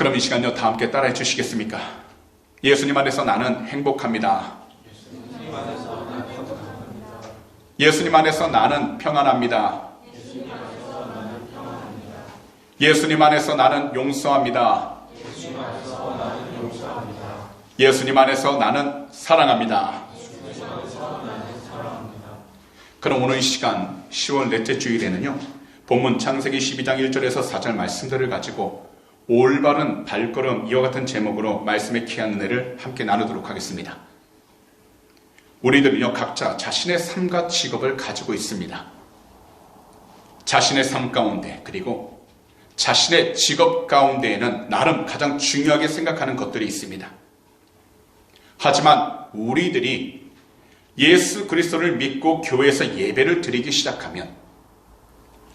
그럼 이 시간요 다 함께 따라해 주시겠습니까? 예수님 안에서 나는 행복합니다. 예수님 안에서 나는 평안합니다. 예수님 안에서 나는 용서합니다. 예수님 안에서 나는 사랑합니다. 그럼 오늘 이 시간 10월 넷째 주일에는요. 본문 창세기 12장 1절에서 4절 말씀들을 가지고 올바른 발걸음 이와 같은 제목으로 말씀의 귀한 은혜를 함께 나누도록 하겠습니다. 우리들은요 각자 자신의 삶과 직업을 가지고 있습니다. 자신의 삶 가운데 그리고 자신의 직업 가운데에는 나름 가장 중요하게 생각하는 것들이 있습니다. 하지만 우리들이 예수 그리스도를 믿고 교회에서 예배를 드리기 시작하면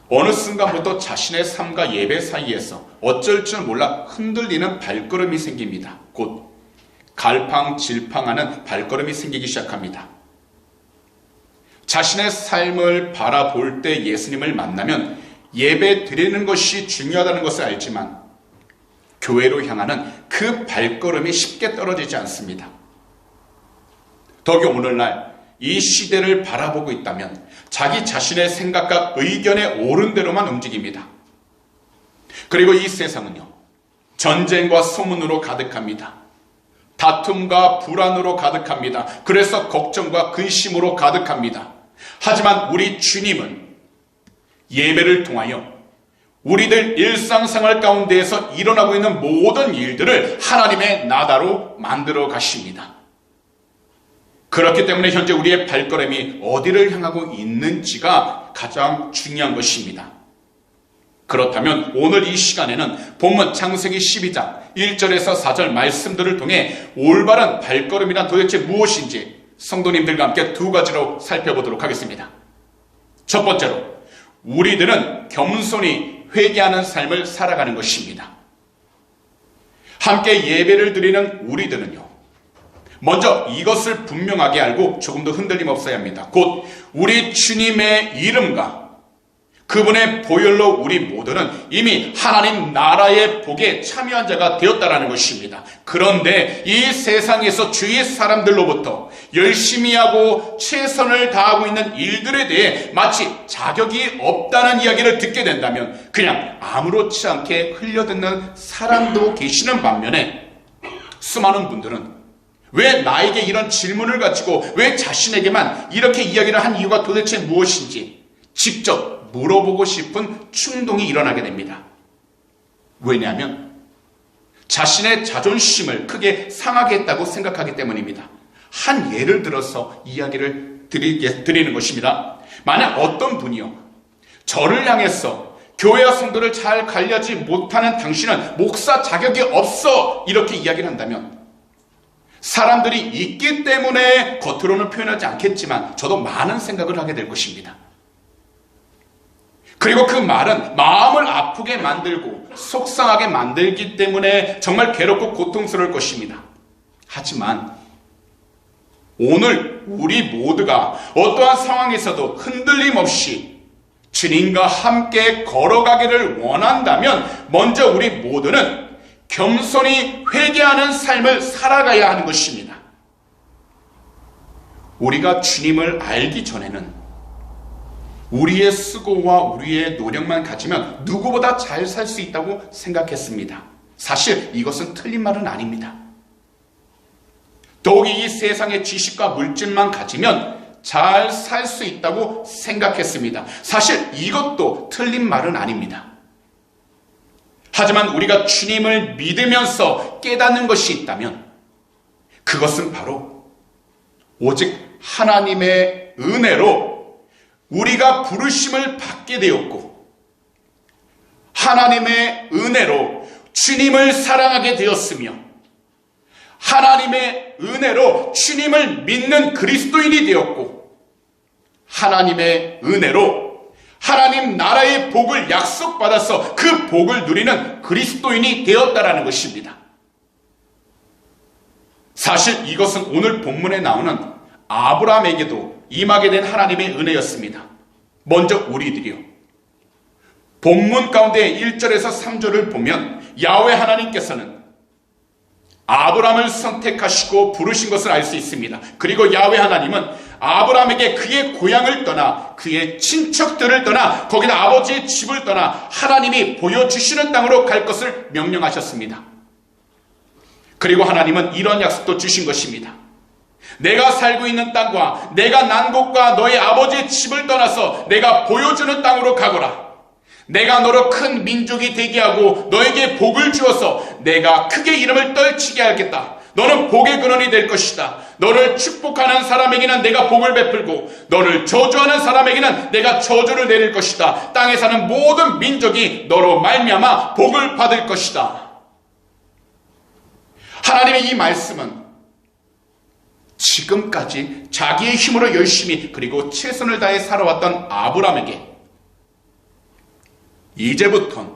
어느 순간부터 자신의 삶과 예배 사이에서 어쩔 줄 몰라 흔들리는 발걸음이 생깁니다. 곧 갈팡질팡하는 발걸음이 생기기 시작합니다. 자신의 삶을 바라볼 때 예수님을 만나면 예배 드리는 것이 중요하다는 것을 알지만 교회로 향하는 그 발걸음이 쉽게 떨어지지 않습니다. 더욱이 오늘날 이 시대를 바라보고 있다면 자기 자신의 생각과 의견에 옳은 대로만 움직입니다. 그리고 이 세상은요, 전쟁과 소문으로 가득합니다. 다툼과 불안으로 가득합니다. 그래서 걱정과 근심으로 가득합니다. 하지만 우리 주님은 예배를 통하여 우리들 일상생활 가운데에서 일어나고 있는 모든 일들을 하나님의 나다로 만들어 가십니다. 그렇기 때문에 현재 우리의 발걸음이 어디를 향하고 있는지가 가장 중요한 것입니다. 그렇다면 오늘 이 시간에는 본문 창세기 12장 1절에서 4절 말씀들을 통해 올바른 발걸음이란 도대체 무엇인지 성도님들과 함께 두 가지로 살펴보도록 하겠습니다. 첫 번째로 우리들은 겸손히 회개하는 삶을 살아가는 것입니다. 함께 예배를 드리는 우리들은요. 먼저 이것을 분명하게 알고 조금 더 흔들림 없어야 합니다. 곧 우리 주님의 이름과 그분의 보혈로 우리 모두는 이미 하나님 나라의 복에 참여한 자가 되었다라는 것입니다. 그런데 이 세상에서 주위 사람들로부터 열심히 하고 최선을 다하고 있는 일들에 대해 마치 자격이 없다는 이야기를 듣게 된다면 그냥 아무렇지 않게 흘려듣는 사람도 계시는 반면에 수많은 분들은 왜 나에게 이런 질문을 가지고 왜 자신에게만 이렇게 이야기를 한 이유가 도대체 무엇인지 직접 물어보고 싶은 충동이 일어나게 됩니다. 왜냐하면 자신의 자존심을 크게 상하게 했다고 생각하기 때문입니다. 한 예를 들어서 이야기를 드리게, 드리는 것입니다. 만약 어떤 분이요, 저를 향해서 교회와 성도를 잘 관리하지 못하는 당신은 목사 자격이 없어! 이렇게 이야기를 한다면 사람들이 있기 때문에 겉으로는 표현하지 않겠지만 저도 많은 생각을 하게 될 것입니다. 그리고 그 말은 마음을 아프게 만들고 속상하게 만들기 때문에 정말 괴롭고 고통스러울 것입니다. 하지만 오늘 우리 모두가 어떠한 상황에서도 흔들림 없이 주님과 함께 걸어가기를 원한다면 먼저 우리 모두는 겸손히 회개하는 삶을 살아가야 하는 것입니다. 우리가 주님을 알기 전에는 우리의 수고와 우리의 노력만 가지면 누구보다 잘 살 수 있다고 생각했습니다. 사실 이것은 틀린 말은 아닙니다. 더욱이 이 세상의 지식과 물질만 가지면 잘 살 수 있다고 생각했습니다. 사실 이것도 틀린 말은 아닙니다. 하지만 우리가 주님을 믿으면서 깨닫는 것이 있다면 그것은 바로 오직 하나님의 은혜로 우리가 부르심을 받게 되었고 하나님의 은혜로 주님을 사랑하게 되었으며 하나님의 은혜로 주님을 믿는 그리스도인이 되었고 하나님의 은혜로 하나님 나라의 복을 약속받아서 그 복을 누리는 그리스도인이 되었다라는 것입니다. 사실 이것은 오늘 본문에 나오는 아브라함에게도 임하게 된 하나님의 은혜였습니다. 먼저 우리들이요. 본문 가운데 1절에서 3절을 보면 야외 하나님께서는 아브라함을 선택하시고 부르신 것을 알 수 있습니다. 그리고 야외 하나님은 아브라함에게 그의 고향을 떠나 그의 친척들을 떠나 거기다 아버지의 집을 떠나 하나님이 보여주시는 땅으로 갈 것을 명령하셨습니다. 그리고 하나님은 이런 약속도 주신 것입니다. 내가 살고 있는 땅과 내가 난 곳과 너의 아버지의 집을 떠나서 내가 보여주는 땅으로 가거라. 내가 너로 큰 민족이 되게 하고 너에게 복을 주어서 내가 크게 이름을 떨치게 하겠다. 너는 복의 근원이 될 것이다. 너를 축복하는 사람에게는 내가 복을 베풀고 너를 저주하는 사람에게는 내가 저주를 내릴 것이다. 땅에 사는 모든 민족이 너로 말미암아 복을 받을 것이다. 하나님의 이 말씀은 지금까지 자기의 힘으로 열심히 그리고 최선을 다해 살아왔던 아브라함에게 이제부턴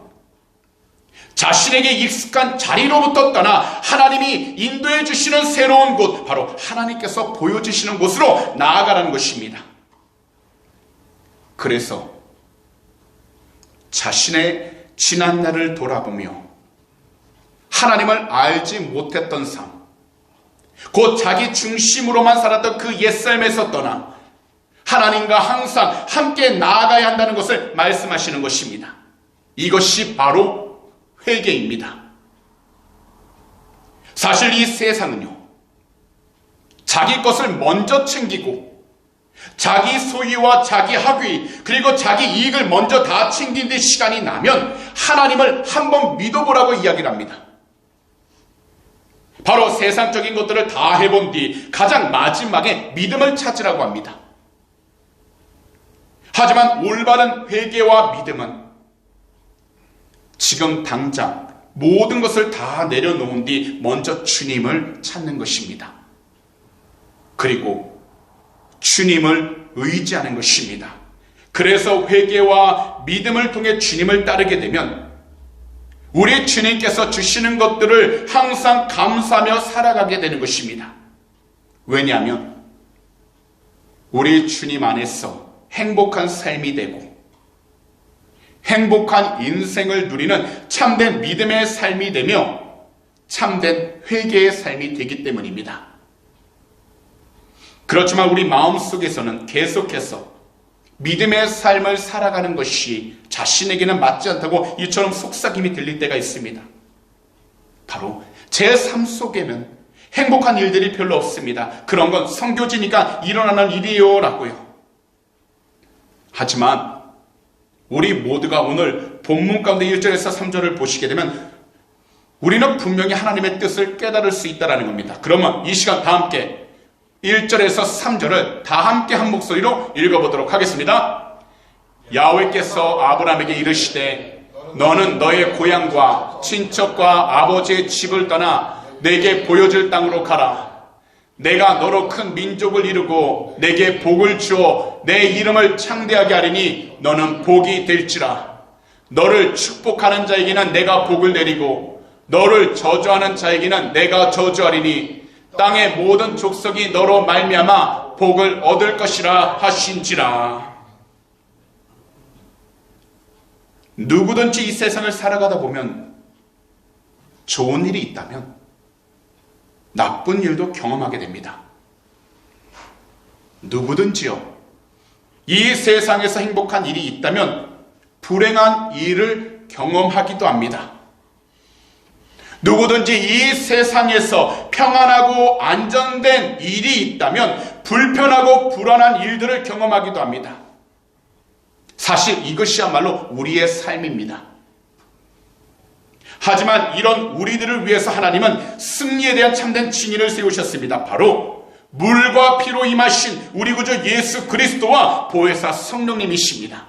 자신에게 익숙한 자리로부터 떠나 하나님이 인도해 주시는 새로운 곳, 바로 하나님께서 보여주시는 곳으로 나아가라는 것입니다. 그래서 자신의 지난 날을 돌아보며 하나님을 알지 못했던 삶, 곧 자기 중심으로만 살았던 그 옛삶에서 떠나 하나님과 항상 함께 나아가야 한다는 것을 말씀하시는 것입니다. 이것이 바로 회개입니다. 사실 이 세상은요, 자기 것을 먼저 챙기고, 자기 소유와 자기 학위, 그리고 자기 이익을 먼저 다 챙기는 데 시간이 나면 하나님을 한번 믿어보라고 이야기를 합니다. 바로 세상적인 것들을 다 해본 뒤 가장 마지막에 믿음을 찾으라고 합니다. 하지만 올바른 회개와 믿음은 지금 당장 모든 것을 다 내려놓은 뒤 먼저 주님을 찾는 것입니다. 그리고 주님을 의지하는 것입니다. 그래서 회개와 믿음을 통해 주님을 따르게 되면 우리 주님께서 주시는 것들을 항상 감사하며 살아가게 되는 것입니다. 왜냐하면 우리 주님 안에서 행복한 삶이 되고 행복한 인생을 누리는 참된 믿음의 삶이 되며 참된 회개의 삶이 되기 때문입니다. 그렇지만 우리 마음속에서는 계속해서 믿음의 삶을 살아가는 것이 자신에게는 맞지 않다고 이처럼 속삭임이 들릴 때가 있습니다. 바로 제 삶 속에는 행복한 일들이 별로 없습니다. 그런 건 성교지니까 일어나는 일이요 라고요. 하지만 우리 모두가 오늘 본문 가운데 1절에서 3절을 보시게 되면 우리는 분명히 하나님의 뜻을 깨달을 수 있다는 겁니다. 그러면 이 시간 다 함께 1절에서 3절을 다 함께 한 목소리로 읽어보도록 하겠습니다. 야훼께서 아브라함에게 이르시되 너는 너의 고향과 친척과 아버지의 집을 떠나 내게 보여줄 땅으로 가라. 내가 너로 큰 민족을 이루고 내게 복을 주어 내 이름을 창대하게 하리니 너는 복이 될지라. 너를 축복하는 자에게는 내가 복을 내리고 너를 저주하는 자에게는 내가 저주하리니 땅의 모든 족속이 너로 말미암아 복을 얻을 것이라 하신지라. 누구든지 이 세상을 살아가다 보면 좋은 일이 있다면 나쁜 일도 경험하게 됩니다. 누구든지요. 이 세상에서 행복한 일이 있다면 불행한 일을 경험하기도 합니다. 누구든지 이 세상에서 평안하고 안전된 일이 있다면 불편하고 불안한 일들을 경험하기도 합니다. 사실 이것이야말로 우리의 삶입니다. 하지만 이런 우리들을 위해서 하나님은 승리에 대한 참된 진리를 세우셨습니다. 바로 물과 피로 임하신 우리 구주 예수 그리스도와 보혜사 성령님이십니다.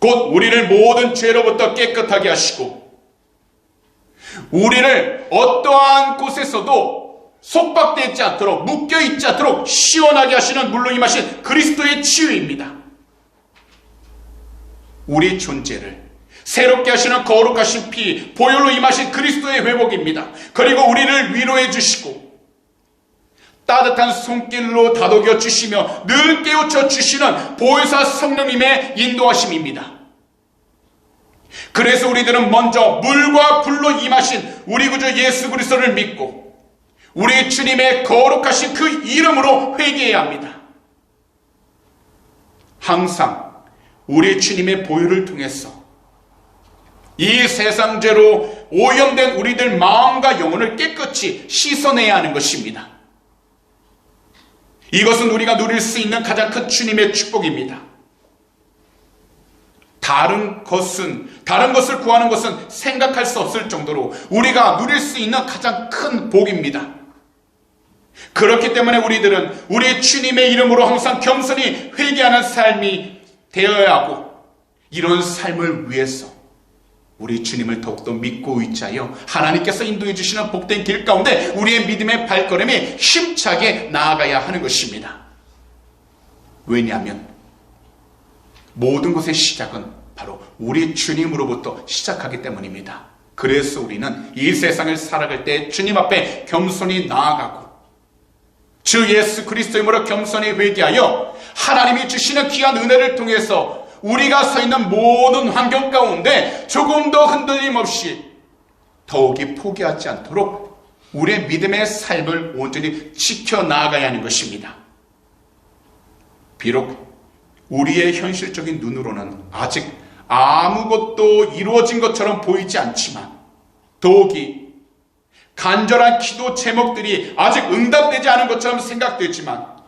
곧 우리를 모든 죄로부터 깨끗하게 하시고 우리를 어떠한 곳에서도 속박되지 않도록 묶여 있지 않도록 시원하게 하시는 물로 임하신 그리스도의 치유입니다. 우리 존재를 새롭게 하시는 거룩하신 피, 보혈로 임하신 그리스도의 회복입니다. 그리고 우리를 위로해 주시고 따뜻한 손길로 다독여 주시며 늘 깨우쳐 주시는 보혜사 성령님의 인도하심입니다. 그래서 우리들은 먼저 물과 불로 임하신 우리 구주 예수 그리스도를 믿고 우리 주님의 거룩하신 그 이름으로 회개해야 합니다. 항상 우리 주님의 보혈을 통해서 이 세상 죄로 오염된 우리들 마음과 영혼을 깨끗이 씻어내야 하는 것입니다. 이것은 우리가 누릴 수 있는 가장 큰 주님의 축복입니다. 다른 것은, 다른 것을 구하는 것은 생각할 수 없을 정도로 우리가 누릴 수 있는 가장 큰 복입니다. 그렇기 때문에 우리들은 우리 주님의 이름으로 항상 겸손히 회개하는 삶이 되어야 하고 이런 삶을 위해서 우리 주님을 더욱더 믿고 의지하여 하나님께서 인도해 주시는 복된 길 가운데 우리의 믿음의 발걸음이 힘차게 나아가야 하는 것입니다. 왜냐하면 모든 것의 시작은 바로 우리 주님으로부터 시작하기 때문입니다. 그래서 우리는 이 세상을 살아갈 때 주님 앞에 겸손히 나아가고 주 예수 그리스도이므로 겸손히 회개하여 하나님이 주시는 귀한 은혜를 통해서 우리가 서 있는 모든 환경 가운데 조금 더 흔들림 없이 더욱이 포기하지 않도록 우리의 믿음의 삶을 온전히 지켜 나아가야 하는 것입니다. 비록 우리의 현실적인 눈으로는 아직 아무것도 이루어진 것처럼 보이지 않지만 더욱이 간절한 기도 제목들이 아직 응답되지 않은 것처럼 생각되지만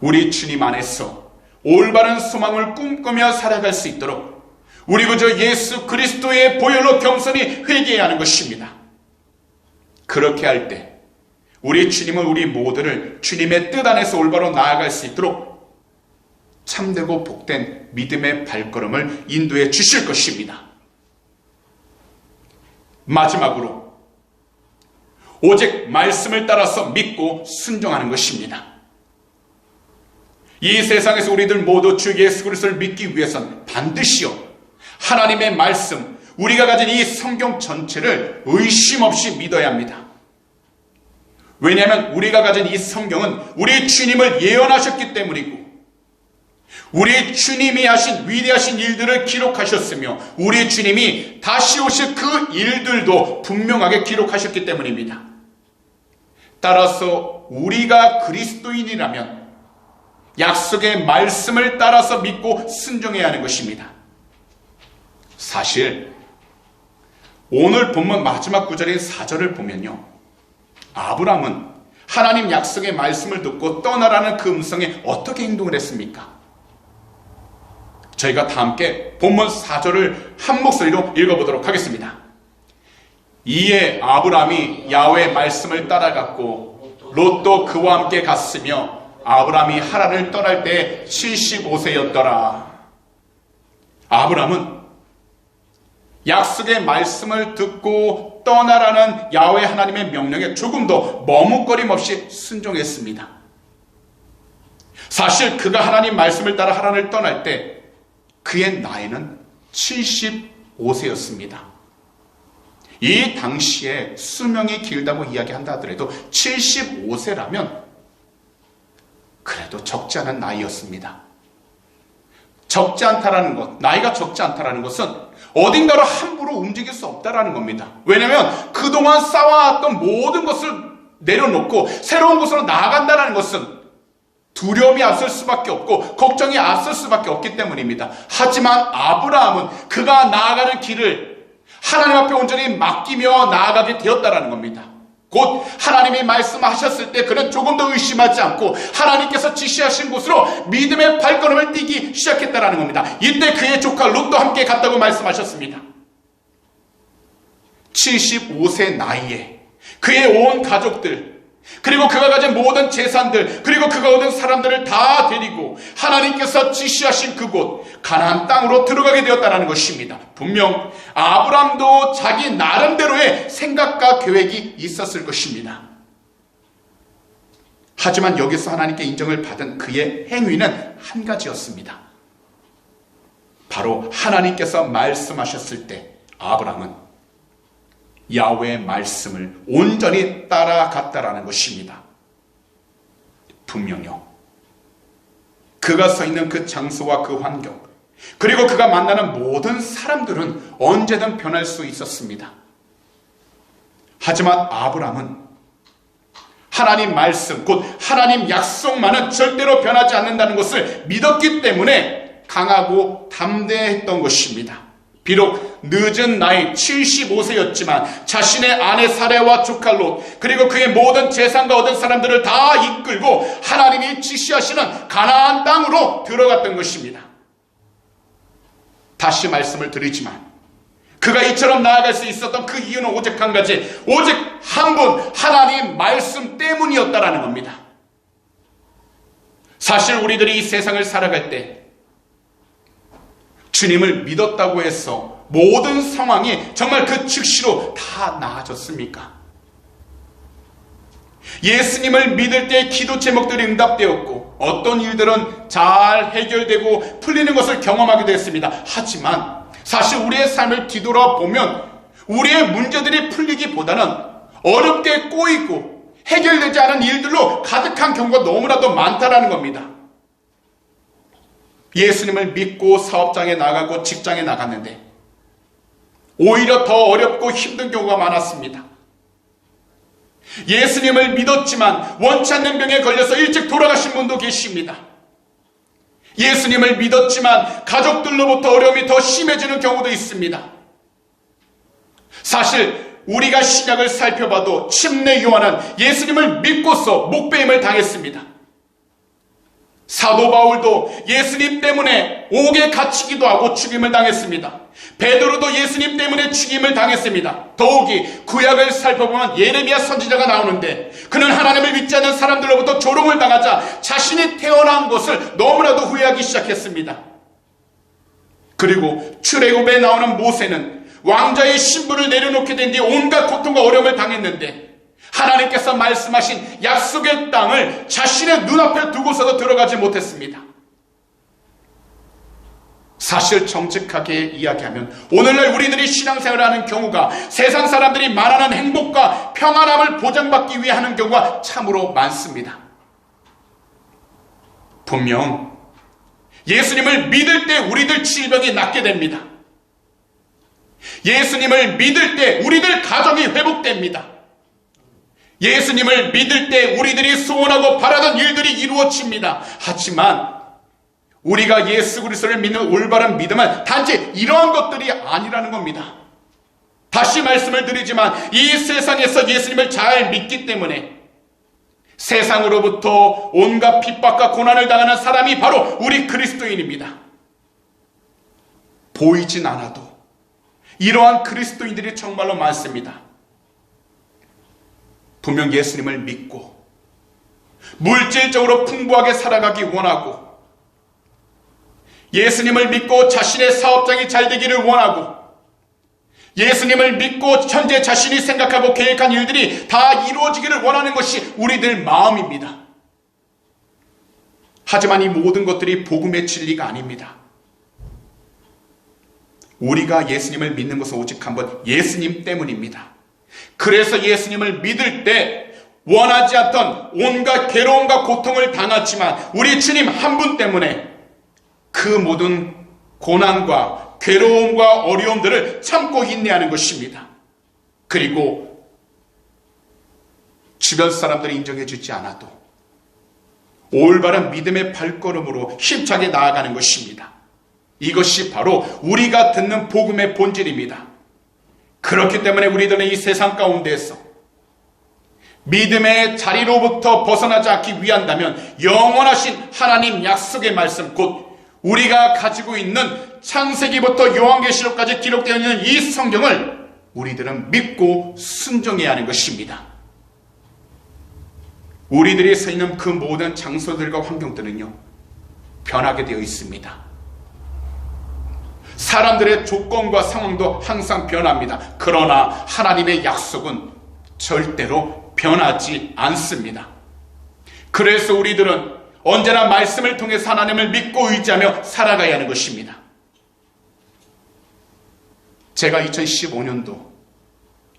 우리 주님 안에서 올바른 소망을 꿈꾸며 살아갈 수 있도록 우리 그저 예수 그리스도의 보혈로 겸손히 회개해야 하는 것입니다. 그렇게 할 때 우리 주님은 우리 모두를 주님의 뜻 안에서 올바로 나아갈 수 있도록 참되고 복된 믿음의 발걸음을 인도해 주실 것입니다. 마지막으로 오직 말씀을 따라서 믿고 순종하는 것입니다. 이 세상에서 우리들 모두 주 예수 그리스도를 믿기 위해선 반드시요 하나님의 말씀 우리가 가진 이 성경 전체를 의심 없이 믿어야 합니다. 왜냐하면 우리가 가진 이 성경은 우리 주님을 예언하셨기 때문이고 우리 주님이 하신 위대하신 일들을 기록하셨으며 우리 주님이 다시 오실 그 일들도 분명하게 기록하셨기 때문입니다. 따라서 우리가 그리스도인이라면 약속의 말씀을 따라서 믿고 순종해야 하는 것입니다. 사실 오늘 본문 마지막 구절인 4절을 보면요. 아브라함은 하나님 약속의 말씀을 듣고 떠나라는 그 음성에 어떻게 행동을 했습니까? 저희가 다 함께 본문 4절을 한 목소리로 읽어보도록 하겠습니다. 이에 아브라함이 야외 말씀을 따라갔고 롯도 그와 함께 갔으며 아브라함이 하란을 떠날 때 75세였더라. 아브라함은 약속의 말씀을 듣고 떠나라는 야외 하나님의 명령에 조금 더 머뭇거림 없이 순종했습니다. 사실 그가 하나님 말씀을 따라 하란을 떠날 때 그의 나이는 75세였습니다. 이 당시에 수명이 길다고 이야기한다 하더라도 75세라면 그래도 적지 않은 나이였습니다. 적지 않다라는 것, 나이가 적지 않다라는 것은 어딘가로 함부로 움직일 수 없다라는 겁니다. 왜냐하면 그동안 쌓아왔던 모든 것을 내려놓고 새로운 곳으로 나아간다는 것은 두려움이 앞설 수밖에 없고 걱정이 앞설 수밖에 없기 때문입니다. 하지만 아브라함은 그가 나아가는 길을 하나님 앞에 온전히 맡기며 나아가게 되었다라는 겁니다. 곧 하나님이 말씀하셨을 때 그는 조금 더 의심하지 않고 하나님께서 지시하신 곳으로 믿음의 발걸음을 뛰기 시작했다라는 겁니다. 이때 그의 조카 롯도 함께 갔다고 말씀하셨습니다. 75세 나이에 그의 온 가족들 그리고 그가 가진 모든 재산들, 그리고 그가 얻은 사람들을 다 데리고 하나님께서 지시하신 그곳 가나안 땅으로 들어가게 되었다는 것입니다. 분명 아브람도 자기 나름대로의 생각과 계획이 있었을 것입니다. 하지만 여기서 하나님께 인정을 받은 그의 행위는 한 가지였습니다. 바로 하나님께서 말씀하셨을 때 아브람은 야외의 말씀을 온전히 따라갔다라는 것입니다. 분명요. 그가 서 있는 그 장소와 그 환경, 그리고 그가 만나는 모든 사람들은 언제든 변할 수 있었습니다. 하지만 아브라함은 하나님 말씀, 곧 하나님 약속만은 절대로 변하지 않는다는 것을 믿었기 때문에 강하고 담대했던 것입니다. 비록 늦은 나이 75세였지만 자신의 아내 사례와 롯 그리고 그의 모든 재산과 얻은 사람들을 다 이끌고 하나님이 지시하시는 가나안 땅으로 들어갔던 것입니다. 다시 말씀을 드리지만 그가 이처럼 나아갈 수 있었던 그 이유는 오직 한 가지, 오직 한 분, 하나님 말씀 때문이었다라는 겁니다. 사실 우리들이 이 세상을 살아갈 때 주님을 믿었다고 해서 모든 상황이 정말 그 즉시로 다 나아졌습니까? 예수님을 믿을 때 기도 제목들이 응답되었고 어떤 일들은 잘 해결되고 풀리는 것을 경험하게 됐습니다. 하지만 사실 우리의 삶을 뒤돌아보면 우리의 문제들이 풀리기보다는 어렵게 꼬이고 해결되지 않은 일들로 가득한 경우가 너무나도 많다라는 겁니다. 예수님을 믿고 사업장에 나가고 직장에 나갔는데 오히려 더 어렵고 힘든 경우가 많았습니다. 예수님을 믿었지만 원치 않는 병에 걸려서 일찍 돌아가신 분도 계십니다. 예수님을 믿었지만 가족들로부터 어려움이 더 심해지는 경우도 있습니다. 사실 우리가 신약을 살펴봐도 침례 요한은 예수님을 믿고서 목배임을 당했습니다. 사도 바울도 예수님 때문에 옥에 갇히기도 하고 죽임을 당했습니다. 베드로도 예수님 때문에 죽임을 당했습니다. 더욱이 구약을 살펴보면 예레미야 선지자가 나오는데 그는 하나님을 믿지 않는 사람들로부터 조롱을 당하자 자신이 태어난 것을 너무나도 후회하기 시작했습니다. 그리고 출애굽에 나오는 모세는 왕자의 신분을 내려놓게 된 뒤 온갖 고통과 어려움을 당했는데 하나님께서 말씀하신 약속의 땅을 자신의 눈앞에 두고서도 들어가지 못했습니다. 사실 정직하게 이야기하면 오늘날 우리들이 신앙생활을 하는 경우가 세상 사람들이 말하는 행복과 평안함을 보장받기 위해 하는 경우가 참으로 많습니다. 분명 예수님을 믿을 때 우리들 질병이 낫게 됩니다. 예수님을 믿을 때 우리들 가정이 회복됩니다. 예수님을 믿을 때 우리들이 소원하고 바라던 일들이 이루어집니다. 하지만 우리가 예수 그리스도를 믿는 올바른 믿음은 단지 이러한 것들이 아니라는 겁니다. 다시 말씀을 드리지만 이 세상에서 예수님을 잘 믿기 때문에 세상으로부터 온갖 핍박과 고난을 당하는 사람이 바로 우리 그리스도인입니다. 보이진 않아도 이러한 그리스도인들이 정말로 많습니다. 분명 예수님을 믿고 물질적으로 풍부하게 살아가기 원하고 예수님을 믿고 자신의 사업장이 잘 되기를 원하고 예수님을 믿고 현재 자신이 생각하고 계획한 일들이 다 이루어지기를 원하는 것이 우리들 마음입니다. 하지만 이 모든 것들이 복음의 진리가 아닙니다. 우리가 예수님을 믿는 것은 오직 한번 예수님 때문입니다. 그래서 예수님을 믿을 때 원하지 않던 온갖 괴로움과 고통을 당했지만 우리 주님 한 분 때문에 그 모든 고난과 괴로움과 어려움들을 참고 인내하는 것입니다. 그리고 주변 사람들이 인정해 주지 않아도 올바른 믿음의 발걸음으로 힘차게 나아가는 것입니다. 이것이 바로 우리가 듣는 복음의 본질입니다. 그렇기 때문에 우리들은 이 세상 가운데에서 믿음의 자리로부터 벗어나지 않기 위한다면 영원하신 하나님 약속의 말씀 곧 우리가 가지고 있는 창세기부터 요한계시록까지 기록되어 있는 이 성경을 우리들은 믿고 순종해야 하는 것입니다. 우리들이 서 있는 그 모든 장소들과 환경들은요, 변하게 되어 있습니다. 사람들의 조건과 상황도 항상 변합니다. 그러나 하나님의 약속은 절대로 변하지 않습니다. 그래서 우리들은 언제나 말씀을 통해서 하나님을 믿고 의지하며 살아가야 하는 것입니다. 제가 2015년도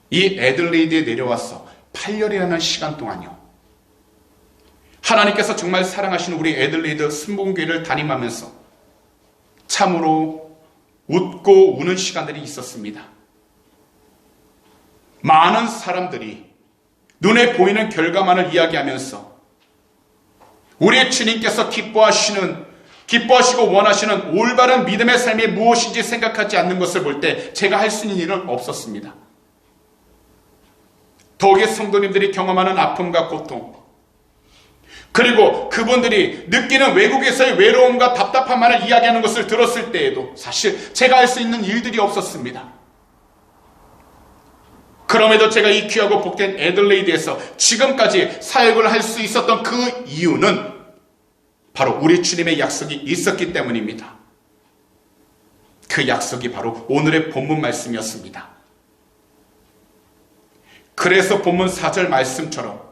이 애들레이드에 내려와서 8년이라는 시간 동안요. 하나님께서 정말 사랑하시는 우리 애들레이드 순봉교회를 담임하면서 참으로 웃고 우는 시간들이 있었습니다. 많은 사람들이 눈에 보이는 결과만을 이야기하면서 우리의 주님께서 기뻐하시는 기뻐하시고 원하시는 올바른 믿음의 삶이 무엇인지 생각하지 않는 것을 볼 때 제가 할 수 있는 일은 없었습니다. 더욱이 성도님들이 경험하는 아픔과 고통, 그리고 그분들이 느끼는 외국에서의 외로움과 답답함만을 이야기하는 것을 들었을 때에도 사실 제가 할 수 있는 일들이 없었습니다. 그럼에도 제가 이 귀하고 복된 애들레이드에서 지금까지 사역을 할 수 있었던 그 이유는 바로 우리 주님의 약속이 있었기 때문입니다. 그 약속이 바로 오늘의 본문 말씀이었습니다. 그래서 본문 4절 말씀처럼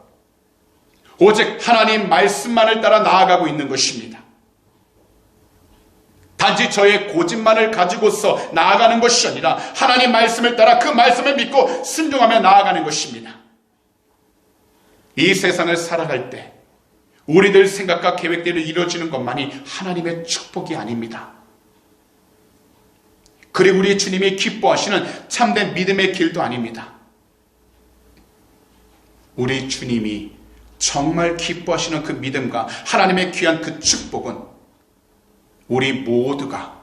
오직 하나님 말씀만을 따라 나아가고 있는 것입니다. 단지 저의 고집만을 가지고서 나아가는 것이 아니라 하나님 말씀을 따라 그 말씀을 믿고 순종하며 나아가는 것입니다. 이 세상을 살아갈 때 우리들 생각과 계획대로 이루어지는 것만이 하나님의 축복이 아닙니다. 그리고 우리 주님이 기뻐하시는 참된 믿음의 길도 아닙니다. 우리 주님이 정말 기뻐하시는 그 믿음과 하나님의 귀한 그 축복은 우리 모두가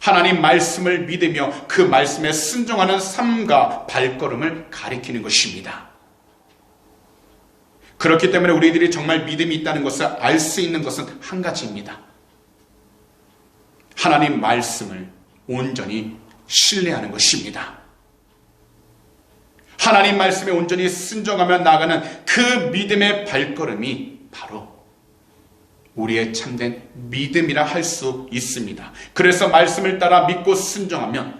하나님 말씀을 믿으며 그 말씀에 순종하는 삶과 발걸음을 가리키는 것입니다. 그렇기 때문에 우리들이 정말 믿음이 있다는 것을 알 수 있는 것은 한 가지입니다. 하나님 말씀을 온전히 신뢰하는 것입니다. 하나님 말씀에 온전히 순종하며 나가는 그 믿음의 발걸음이 바로 우리의 참된 믿음이라 할 수 있습니다. 그래서 말씀을 따라 믿고 순종하면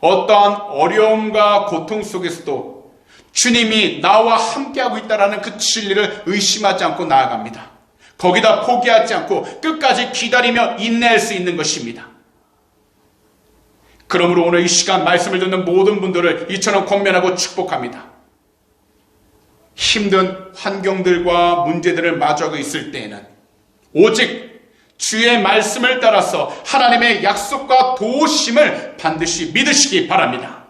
어떠한 어려움과 고통 속에서도 주님이 나와 함께하고 있다라는 그 진리를 의심하지 않고 나아갑니다. 거기다 포기하지 않고 끝까지 기다리며 인내할 수 있는 것입니다. 그러므로 오늘 이 시간 말씀을 듣는 모든 분들을 이처럼 권면하고 축복합니다. 힘든 환경들과 문제들을 마주하고 있을 때에는 오직 주의 말씀을 따라서 하나님의 약속과 도우심을 반드시 믿으시기 바랍니다.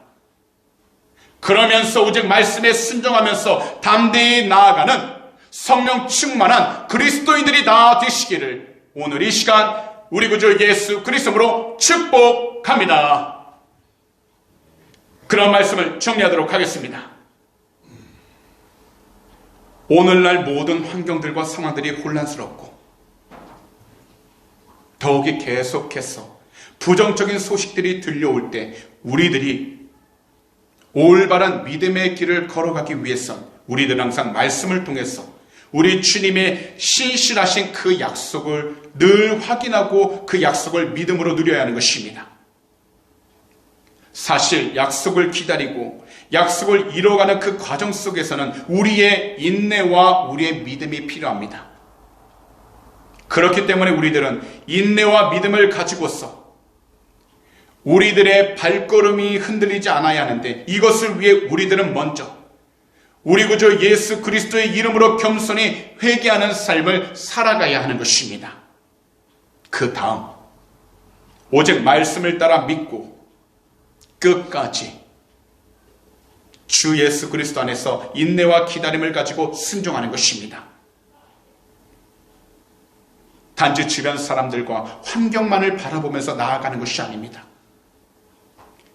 그러면서 오직 말씀에 순종하면서 담대히 나아가는 성령 충만한 그리스도인들이 다 되시기를 오늘 이 시간 우리 구주 예수 그리스도로 축복합니다. 그런 말씀을 정리하도록 하겠습니다. 오늘날 모든 환경들과 상황들이 혼란스럽고 더욱이 계속해서 부정적인 소식들이 들려올 때 우리들이 올바른 믿음의 길을 걸어가기 위해선 우리들 항상 말씀을 통해서 우리 주님의 신실하신 그 약속을 늘 확인하고 그 약속을 믿음으로 누려야 하는 것입니다. 사실 약속을 기다리고 약속을 이뤄가는 그 과정 속에서는 우리의 인내와 우리의 믿음이 필요합니다. 그렇기 때문에 우리들은 인내와 믿음을 가지고서 우리들의 발걸음이 흔들리지 않아야 하는데 이것을 위해 우리들은 먼저 우리 구주 예수 그리스도의 이름으로 겸손히 회개하는 삶을 살아가야 하는 것입니다. 그 다음 오직 말씀을 따라 믿고 끝까지 주 예수 그리스도 안에서 인내와 기다림을 가지고 순종하는 것입니다. 단지 주변 사람들과 환경만을 바라보면서 나아가는 것이 아닙니다.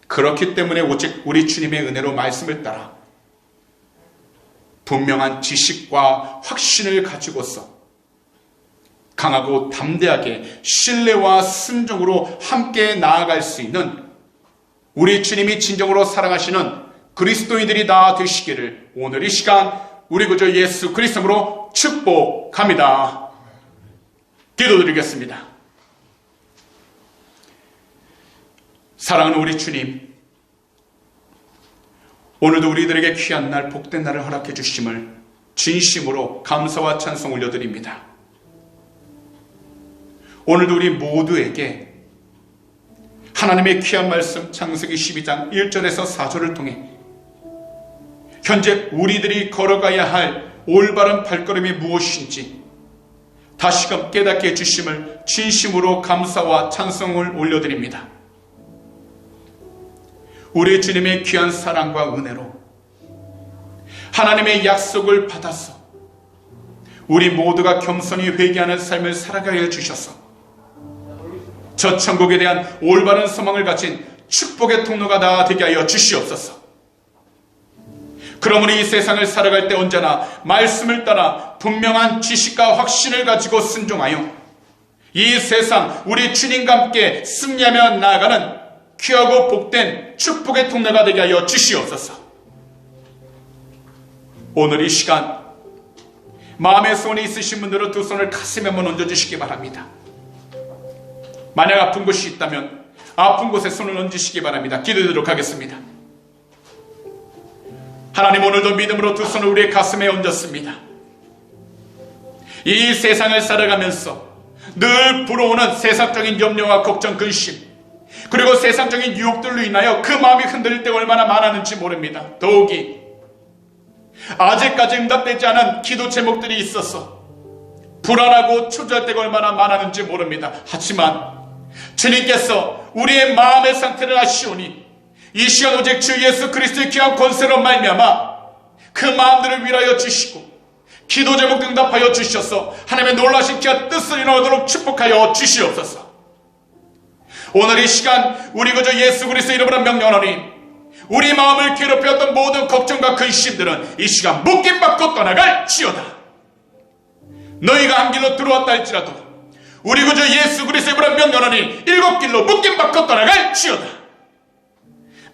그렇기 때문에 오직 우리 주님의 은혜로 말씀을 따라 분명한 지식과 확신을 가지고서 강하고 담대하게 신뢰와 순종으로 함께 나아갈 수 있는 우리 주님이 진정으로 사랑하시는 그리스도인들이 다 되시기를 오늘 이 시간 우리 구주 예수 그리스도로 축복합니다. 기도드리겠습니다. 사랑하는 우리 주님, 오늘도 우리들에게 귀한 날, 복된 날을 허락해 주심을 진심으로 감사와 찬송 올려드립니다. 오늘도 우리 모두에게 하나님의 귀한 말씀 창세기 12장 1절에서 4절을 통해 현재 우리들이 걸어가야 할 올바른 발걸음이 무엇인지 다시금 깨닫게 해주심을 진심으로 감사와 찬송을 올려드립니다. 우리 주님의 귀한 사랑과 은혜로 하나님의 약속을 받아서 우리 모두가 겸손히 회개하는 삶을 살아가게 해주셔서 저 천국에 대한 올바른 소망을 가진 축복의 통로가 다 되게 하여 주시옵소서. 그러므로 이 세상을 살아갈 때 언제나 말씀을 따라 분명한 지식과 확신을 가지고 순종하여 이 세상 우리 주님과 함께 승리하며 나아가는 귀하고 복된 축복의 통로가 되게 하여 주시옵소서. 오늘 이 시간 마음의 소원이 있으신 분들은 두 손을 가슴에 한번 얹어주시기 바랍니다. 만약 아픈 곳이 있다면 아픈 곳에 손을 얹으시기 바랍니다. 기도드리도록 하겠습니다. 하나님 오늘도 믿음으로 두 손을 우리의 가슴에 얹었습니다. 이 세상을 살아가면서 늘 불어오는 세상적인 염려와 걱정, 근심, 그리고 세상적인 유혹들로 인하여 그 마음이 흔들릴 때가 얼마나 많았는지 모릅니다. 더욱이 아직까지 응답되지 않은 기도 제목들이 있어서 불안하고 초조할 때가 얼마나 많았는지 모릅니다. 하지만 주님께서 우리의 마음의 상태를 아시오니 이 시간 오직 주 예수 그리스도의 귀한 권세로 말미암아 그 마음들을 위하여 주시고 기도 제목 응답하여 주셔서 하나님의 놀라신 귀한 뜻을 이루도록 축복하여 주시옵소서. 오늘 이 시간 우리 그저 예수 그리스도 이름으로 명령하니 우리 마음을 괴롭혔던 모든 걱정과 근심들은 이 시간 묶임받고 떠나갈 지어다. 너희가 한 길로 들어왔다 할지라도 우리 그저 예수 그리스도 이름으로 명령하니 일곱 길로 묶임받고 떠나갈 지어다.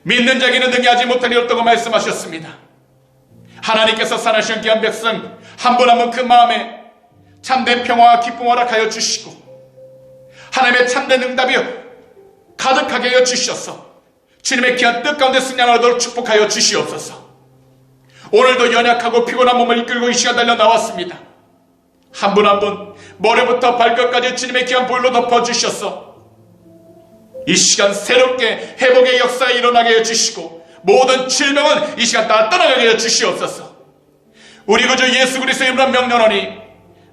믿는 자에게는 능히 하지 못할 일 없다고 말씀하셨습니다. 하나님께서 사랑하신 귀한 백성 한 분 한 분 그 마음에 참된 평화와 기쁨 허락하여 주시고 하나님의 참된 응답이 가득하게 하여 주셔서 주님의 귀한 뜻 가운데 승리하도록 축복하여 주시옵소서. 오늘도 연약하고 피곤한 몸을 이끌고 이 시간 달려 나왔습니다. 한 분 한분 머리부터 발끝까지 주님의 귀한 보일로 덮어 주셔서 이 시간 새롭게 회복의 역사가 일어나게 해주시고 모든 질병은 이 시간 다 떠나가게 해주시옵소서. 우리 그저 예수 그리스도의 이름으로 명령하니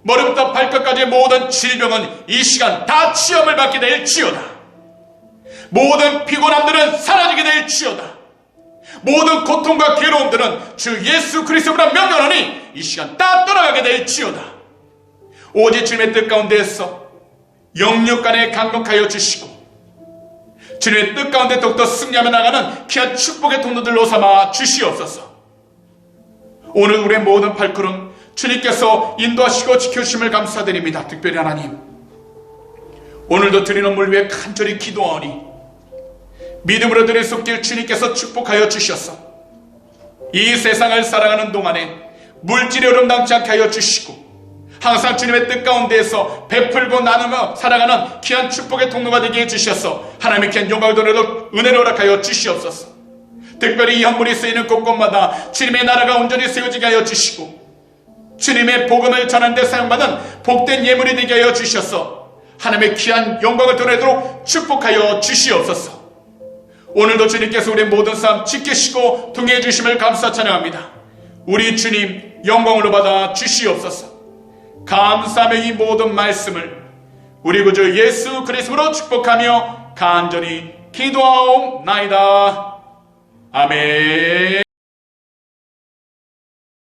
머리부터 발끝까지 모든 질병은 이 시간 다 치험을 받게 될지어다. 모든 피곤함들은 사라지게 될지어다. 모든 고통과 괴로움들은 주 예수 그리스도로 명령하니 이 시간 다 떠나가게 될지어다. 오직 주님의 뜻 가운데에서 영육 간에 강력하여 주시고 주님의 뜻 가운데 더욱더 승리하며 나가는 귀한 축복의 통로들로 삼아 주시옵소서. 오늘 우리의 모든 발걸음 주님께서 인도하시고 지켜주심을 감사드립니다. 특별히 하나님 오늘도 드리는 물 위에 간절히 기도하오니 믿음으로 드릴 숲길 주님께서 축복하여 주셔서 이 세상을 살아가는 동안에 물질이 어름당치 않게 하여 주시고 항상 주님의 뜻 가운데에서 베풀고 나누며 살아가는 귀한 축복의 통로가 되게 해주셔서 하나님의 귀한 영광을 돌려도 은혜를 허락하여 주시옵소서. 특별히 이 헌물이 쓰이는 곳곳마다 주님의 나라가 온전히 세워지게 하여 주시고 주님의 복음을 전하는 데 사용받은 복된 예물이 되게 하여 주셔서 하나님의 귀한 영광을 돌리도록 축복하여 주시옵소서. 오늘도 주님께서 우리 모든 삶 지키시고 등해 주심을 감사 찬양합니다. 우리 주님 영광으로 받아 주시옵소서. 감사하며 이 모든 말씀을 우리 구주 예수 그리스도로 축복하며 간절히 기도하옵나이다. 아멘.